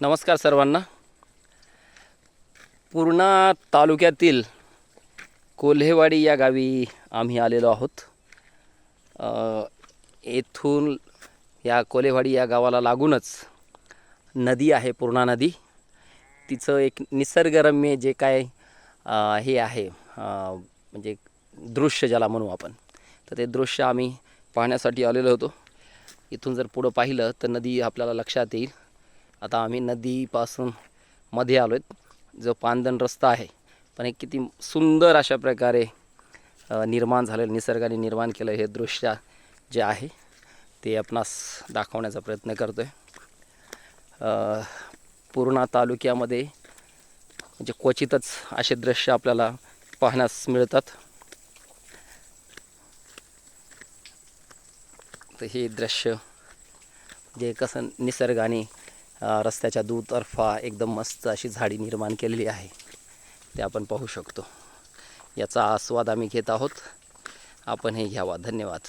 नमस्कार सर्वांना. पूर्णा तालुक्यातील कोल्हेवाडी या गावी आम्ही आलेलो आहोत. येथून या कोल्हेवाडी या गावाला लागूनच नदी आहे पूर्णा नदी. तिचं एक निसर्गरम्य जे काय हे आहे म्हणजे दृश्य ज्याला म्हणू आपण. तर ते दृश्य आम्ही पाहण्यासाठी आलेलो होतो. इथून जर पुढं पाहिलं तर नदी आपल्याला लक्षात येईल. आता आम्ही नदीपासून मध्ये आलो आहेत जो पांदन रस्ता आहे पण एक किती सुंदर अशा प्रकारे निर्माण झालेलं निसर्गाने निर्माण केलं हे दृश्य जे आहे ते आपणास दाखवण्याचा प्रयत्न करतो आहे पूर्णा तालुक्यामध्ये म्हणजे क्वचितच असे दृश्य आपल्याला पाहण्यास मिळतात. तर हे दृश्य जे कसं निसर्गाने रस्त्याच्या दुतर्फा एकदम मस्त अशी झाडी निर्माण केलेली आहे. ते आपण पाहू शकतो. याचा आस्वाद आम्ही घेत आहोत. आपण हे घ्यावा. धन्यवाद.